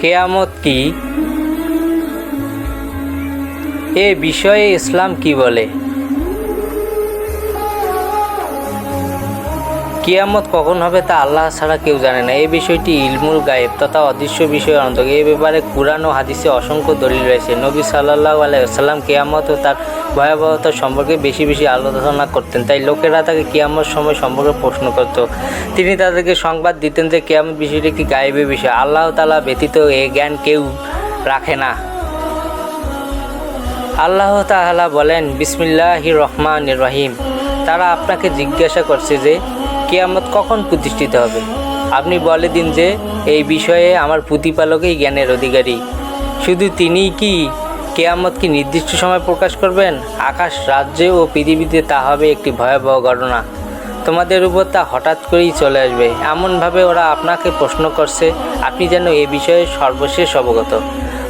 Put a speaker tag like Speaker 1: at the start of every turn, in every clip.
Speaker 1: কেয়ামত কি? এ বিষয়ে ইসলাম কি বলে? কিয়ামত কখন হবে তা আল্লাহ ছাড়া কেউ জানে না। এই বিষয়টি ইলমুল গায়েব তথা অদৃশ্য বিষয়ের অন্তর্গত। এই ব্যাপারে কুরআন ও হাদিসে অসংখ্য দলিল রয়েছে। নবী সাল্লাহ আলাইসাল্লাম কিয়ামত ও তার ভয়াবহতা সম্পর্কে বেশি বেশি আলোচনা করতেন, তাই লোকেরা তাকে কিয়ামত সময় সম্পর্কে প্রশ্ন করত। তিনি তাদেরকে সংবাদ দিতেন যে কিয়ামত বিষয়টি একটি গায়েবের বিষয়। আল্লাহ তালা ব্যতীত এ জ্ঞান কেউ রাখে না। আল্লাহ তাআলা বলেন, বিসমিল্লাহির রহমান রহিম। তারা আপনাকে জিজ্ঞাসা করছে যে কেয়ামত কখন প্রতিষ্ঠিত হবে? আপনি বলে দিন যে, এই বিষয়ে আমার প্রতিপালকই জ্ঞানের অধিকারী। শুধু তিনিই কি কেয়ামত কি নির্দিষ্ট সময় প্রকাশ করবেন? আকাশ, রাজ্যে ও পৃথিবীতে তা হবে একটি ভয়াবহ ঘটনা। তোমাদের উপর তা হঠাৎ করেই চলে আসবে। এমনভাবে ওরা আপনাকে প্রশ্ন করছে, আপনি যেন এ বিষয়ে সর্বশেষ অবগত।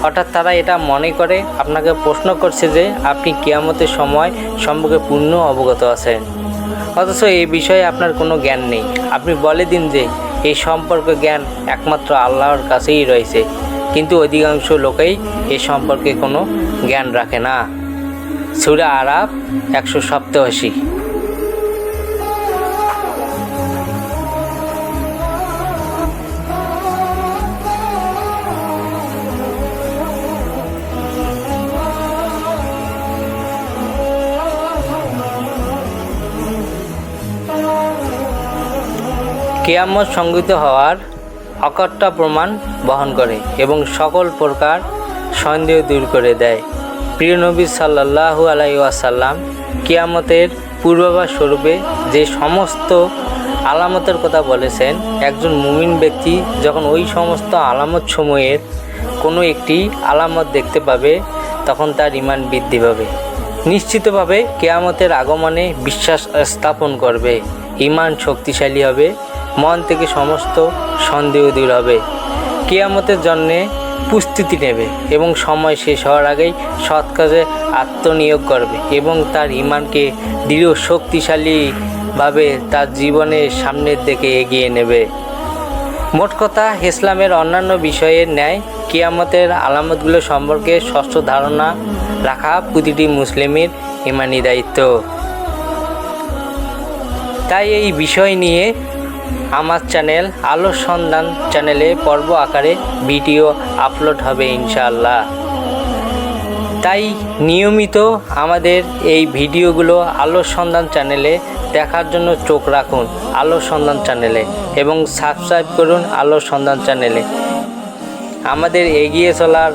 Speaker 1: অর্থাৎ তারা এটা মনে করে, আপনাকে প্রশ্ন করছে যে, আপনি কেয়ামতের সময় সম্পর্কে পূর্ণ অবগত আছেন। অথচ এই বিষয়ে আপনার কোনো জ্ঞান নেই। আপনি বলে দিন যে, এই সম্পর্কে জ্ঞান একমাত্র আল্লাহর কাছেই রয়েছে। কিন্তু অধিকাংশ লোকেই এ সম্পর্কে কোনো জ্ঞান রাখে না। সুরা আরাব একশো সপ্তাশি কেয়ামত সংগৃহীত হওয়ার অকট্টা প্রমাণ বহন করে এবং সকল প্রকার সন্দেহ দূর করে দেয়। প্রিয় নবী সাল্লাহু আলাই ওয়াসাল্লাম কিয়ামতের পূর্বাভাস স্বরূপে যে সমস্ত আলামতের কথা বলেছেন, একজন মুমিন ব্যক্তি যখন ওই সমস্ত আলামত সময়ের কোনো একটি আলামত দেখতে পাবে, তখন তার ইমান বৃদ্ধি পাবে। নিশ্চিতভাবে কেয়ামতের আগমনে বিশ্বাস স্থাপন করবে ইমান শক্তিশালী হবে মন থেকে সমস্ত সন্দেহ দূর হবে। কেয়ামতের জন্যে প্রস্তুতি নেবে এবং সময় শেষ হওয়ার আগেই সৎ কাজে আত্মনিয়োগ করবে এবং তার ইমানকে দৃঢ় শক্তিশালীভাবে তার জীবনের সামনের দিকে এগিয়ে নেবে। মোট কথা, ইসলামের অন্যান্য বিষয়ের ন্যায় কিয়ামতের আলামতগুলো সম্পর্কে ষষ্ঠ ধারণা রাখা প্রতিটি মুসলিমের ইমানি দায়িত্ব। তাই এই বিষয় নিয়ে আমার চ্যানেল আলো সন্ধান চ্যানেলে পর্ব আকারে ভিডিও আপলোড হবে ইনশাআল্লাহ। তাই নিয়মিত আমাদের এই ভিডিওগুলো আলো সন্ধান চ্যানেলে দেখার জন্য চোখ রাখুন, আলো সন্ধান চ্যানেলে এবং সাবস্ক্রাইব করুন আলো সন্ধান চ্যানেলে। আমাদের এগিয়ে চলার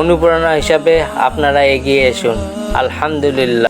Speaker 1: অনুপ্রেরণা হিসাবে আপনারা এগিয়ে আসুন আলহামদুলিল্লাহ।